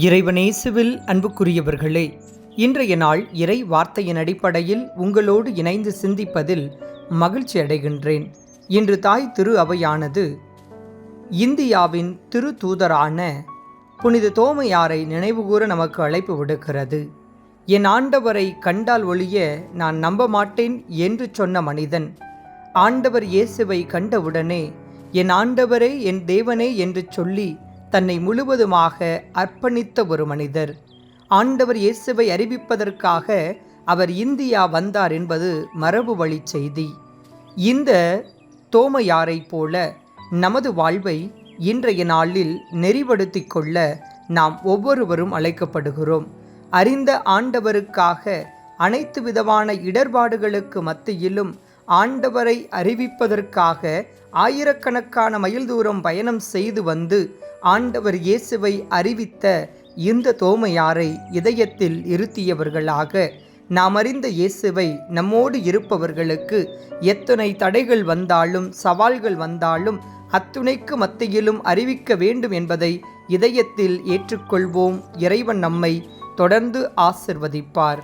இறைவனேசுவில் அன்புக்குரியவர்களே இன்றைய நாள் இறை வார்த்தையின் அடிப்படையில் உங்களோடு இணைந்து சிந்திப்பதில் மகிழ்ச்சி அடைகின்றேன். இன்று தாய் திரு அவையானது இந்தியாவின் திரு தூதரான புனித தோமையாரை நினைவுகூர நமக்கு அழைப்பு விடுக்கிறது. என் ஆண்டவரை கண்டால் ஒழிய நான் நம்ப மாட்டேன் என்று சொன்ன மனிதன் ஆண்டவர் இயேசுவை கண்டவுடனே என் ஆண்டவரே என் தேவனே என்று சொல்லி தன்னை முழுவதுமாக அர்ப்பணித்த ஒரு மனிதர். ஆண்டவர் இயேசுவை அறிவிப்பதற்காக அவர் இந்தியா வந்தார் என்பது மரபு வழி செய்தி. இந்த தோமையாரைப் போல நமது வாழ்வை இன்றைய நாளில் நெறிப்படுத்தி கொள்ள நாம் ஒவ்வொருவரும் அழைக்கப்படுகிறோம். அறிந்த ஆண்டவருக்காக அனைத்து விதமான இடர்பாடுகளுக்கு மத்தியிலும் ஆண்டவரை அறிவிப்பதற்காக ஆயிரக்கணக்கான மைல் தூரம் பயணம் செய்து வந்து ஆண்டவர் இயேசுவை அறிவித்த இந்த தோமையாரை இதயத்தில் இருத்தியவர்களாக. நாம் அறிந்த இயேசுவை நம்மோடு இருப்பவர்களுக்கு எத்தனை தடைகள் வந்தாலும் சவால்கள் வந்தாலும் அத்துணைக்கு மத்தியிலும் அறிவிக்க வேண்டும் என்பதை இதயத்தில் ஏற்றுக்கொள்வோம். இறைவன் நம்மை தொடர்ந்து ஆசிர்வதிப்பார்.